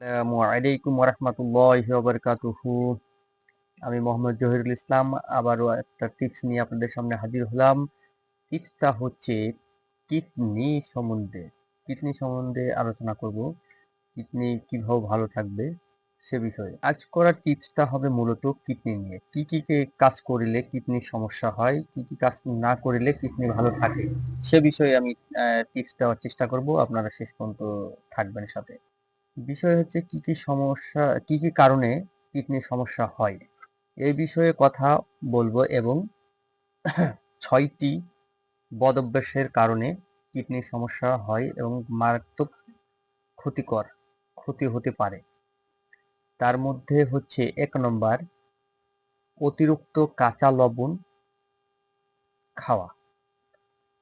আসসালামু আলাইকুম আমি মোহাম্মদ জহিরুল ইসলাম, আবারও একটা টিপস নিয়ে আপনাদের সামনে হাজির হলাম। টিপসটা হচ্ছে কিডনি সম্বন্ধে। কিডনি সম্বন্ধে আলোচনা করব, কিডনি কীভাবে ভালো থাকবে সে বিষয়ে। আজ করার টিপসটা হবে মূলত কিডনি নিয়ে। কি কে কাজ করিলে কিডনির সমস্যা হয়, কি কি কাজ না করিলে কিডনি ভালো থাকে সে বিষয়ে আমি টিপস দেওয়ার চেষ্টা করব। আপনারা শেষ পর্যন্ত থাকবেন সাথে। বিষয় হচ্ছে কি কি সমস্যা, কি কি কারণে কিডনির সমস্যা হয়? এই বিষয়ে কথা বলব এবং ছয়টি বদভ্যাসের কারণে কিডনির সমস্যা হয় এবং মারাত্মক ক্ষতিকর ক্ষতি হতে পারে। তার মধ্যে হচ্ছে এক নম্বর, অতিরিক্ত কাঁচা লবণ খাওয়া।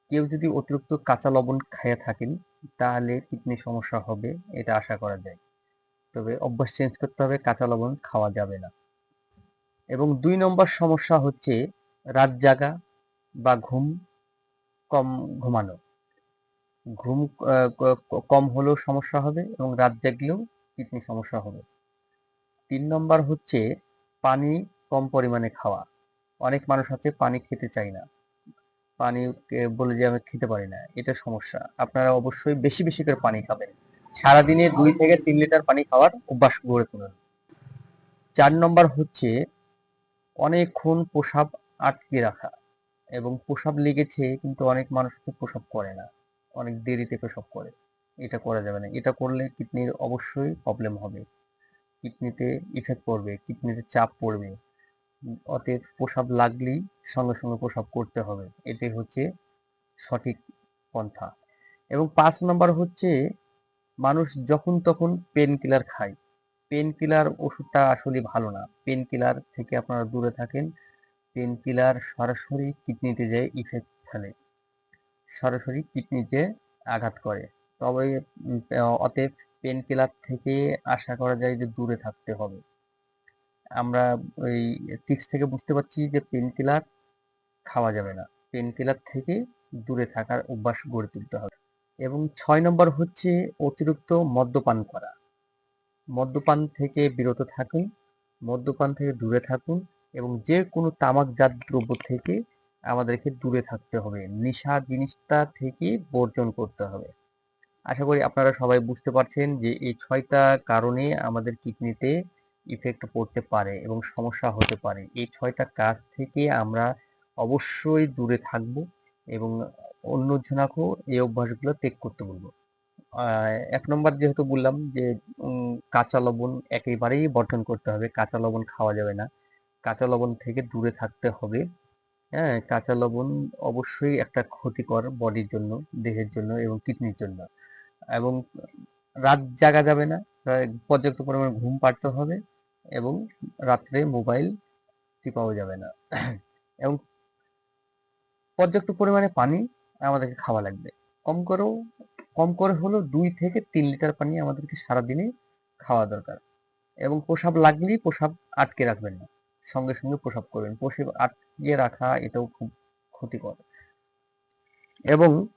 কেউ যদি অতিরিক্ত কাঁচা লবণ খেয়ে থাকেন, তাহলে কিডনির সমস্যা হবে, এটা আশা করা যায়। তবে অভ্যাস চেঞ্জ করতে হবে, কাঁচা লবণ খাওয়া যাবে না। এবং দুই নম্বর সমস্যা হচ্ছে রাত জাগা বা ঘুম কম ঘুমানো। ঘুম কম হলেও সমস্যা হবে এবং রাত জাগলেও কিডনি সমস্যা হবে। তিন নম্বর হচ্ছে পানি কম পরিমাণে খাওয়া। অনেক মানুষ আছে পানি খেতে চায় না। পানি বলে যে আমি খেতে পারি না, এটা সমস্যা। আপনারা অবশ্যই বেশি বেশি করে পানি খাবেন। সারাদিনে দুই থেকে তিন লিটার পানি খাওয়ার অভ্যাস গড়ে তুলুন। চার নম্বর হচ্ছে অনেকক্ষণ প্রসাব আটকে রাখা এবং প্রসাব লেগেছে কিন্তু অনেক মানুষ হচ্ছে প্রসাব করে না। অনেক দেরিতে প্রসাব করে। এটা করা যাবে না। এটা করলে কিডনির অবশ্যই প্রবলেম হবে। কিডনিতে ইফেক্ট পড়বে, কিডনিতে চাপ পড়বে। অতএব প্রসাব লাগলেই সঙ্গে সঙ্গে প্রসাব করতে হবে। এটাই হচ্ছে সঠিক পন্থা। এবং পাঁচ নম্বর হচ্ছে, মানুষ যখন তখন পেন কিলার খায়। পেন কিলার ওষুধটা আসলে ভালো না। পেন কিলার থেকে আপনারা দূরে থাকেন। পেন কিলার সরাসরি কিডনিতে যায় ইফেক্ট ফেলে, সরাসরি কিডনিতে আঘাত করে। তবে অতএব পেন কিলার থেকে আশা করা যায় যে দূরে থাকতে হবে। আমরা ওই টিপস থেকে বুঝতে পারছি যে পেন কিলার খাওয়া যাবে না। পেন কিলার থেকে দূরে থাকার অভ্যাস গড়ে তুলতে হবে। এবং ছয় নম্বর হচ্ছে অতিরিক্ত মদ্যপান করা। মদ্যপান থেকে বিরত থাকুন, মদ্যপান থেকে দূরে থাকুন এবং যে কোনো তামাকজাত দ্রব্য থেকে আমাদেরকে দূরে থাকতে হবে। নেশা জিনিসটা থেকে বর্জন করতে হবে। আশা করি আপনারা সবাই বুঝতে পারছেন যে এই ছয়টা কারণে আমাদের কিডনিতে ইফেক্ট পড়তে পারে এবং সমস্যা হতে পারে। এই ছয়টা কাজ থেকে আমরা অবশ্যই দূরে থাকব এবং অন্য জনাকেও এই অভ্যাসগুলো ত্যাগ করতে বলব। এক নম্বর যেহেতু বললাম যে কাঁচা লবণ একেবারেই বর্জন করতে হবে। কাঁচা লবণ খাওয়া যাবে না। কাঁচা লবণ থেকে দূরে থাকতে হবে। হ্যাঁ কাঁচা লবণ অবশ্যই একটা ক্ষতিকর বডির জন্য, দেহের জন্য এবং কিডনির জন্য। এবং রাত জাগা যাবে না। পর্যাপ্ত পরিমাণে ঘুম পাড়তে হবে। এবং রাত্রে মোবাইল টিপাও যাবে না। এবং পর্যাপ্ত পরিমাণে পানি আমাদেরকে খাওয়া লাগবে। কম করেও, কম করে হলেও দুই থেকে তিন লিটার পানি আমাদেরকে সারাদিনে খাওয়া দরকার। এবং প্রসাব লাগলেই প্রসাব আটকে রাখবেন না। সঙ্গে সঙ্গে প্রসাব করবেন। প্রসাব আটকে রাখা এটাও খুব ক্ষতিকর। এবং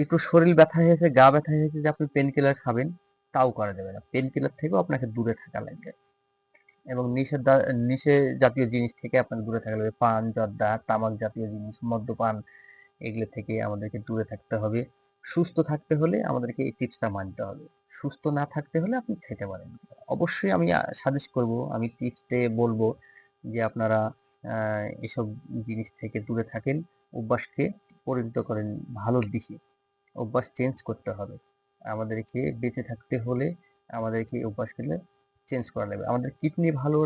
একটু শরীর ব্যথা হয়েছে গা ব্যথা হয়েছে যে আপনি পেন কিলার খাবেন, তাও করা যাবে না। পেন কিলার থেকেও আপনাকে দূরে থাকা লাগবে। এবং নিষেধ নিষে জাতীয় জিনিস থেকে আপনাকে দূরে থাকা লাগবে। পান, জর্দা, তামাক জাতীয় জিনিস, মদ্যপান, এগুলো থেকে আমাদেরকে দূরে থাকতে হবে। সুস্থ থাকতে হলে আমাদেরকে এই টিপসটা মানতে হবে। সুস্থ না থাকতে হলে আপনি খেতে পারেন অবশ্যই আমি সাজেস্ট করব, আমি টিপসে বলব যে আপনারা এসব জিনিস থেকে দূরে থাকেন, অভ্যাসকে পরিণত করেন ভালোর দিকে। অভ্যাস চেঞ্জ করতে হবে। আমাদেরকে বেঁচে থাকতে হলে আমাদেরকে অভ্যাস অভ্যাসগুলো চেঞ্জ করা লাগবে। আমাদের কিডনি ভালো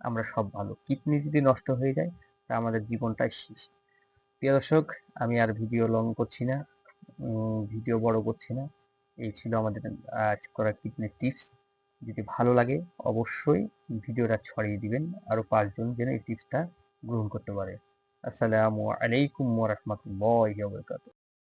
আমরা সব ভালো। কিডনি যদি নষ্ট হয়ে যায়, তা আমাদের জীবনটাই শেষ। প্রিয় দর্শক, আমি আর ভিডিও লং করছি না ভিডিও বড় করছি না। এই ছিল আমাদের আজ করা কিডনি টিপস যদি ভালো লাগে, অবশ্যই ভিডিওটা ছড়িয়ে দিবেন আরও পাঁচজন যেন এই টিপসটা গ্রহণ করতে পারে। আসসালামু আলাইকুম ওয়া রাহমাতুল্লাহি ওয়া বারাকাতুহু।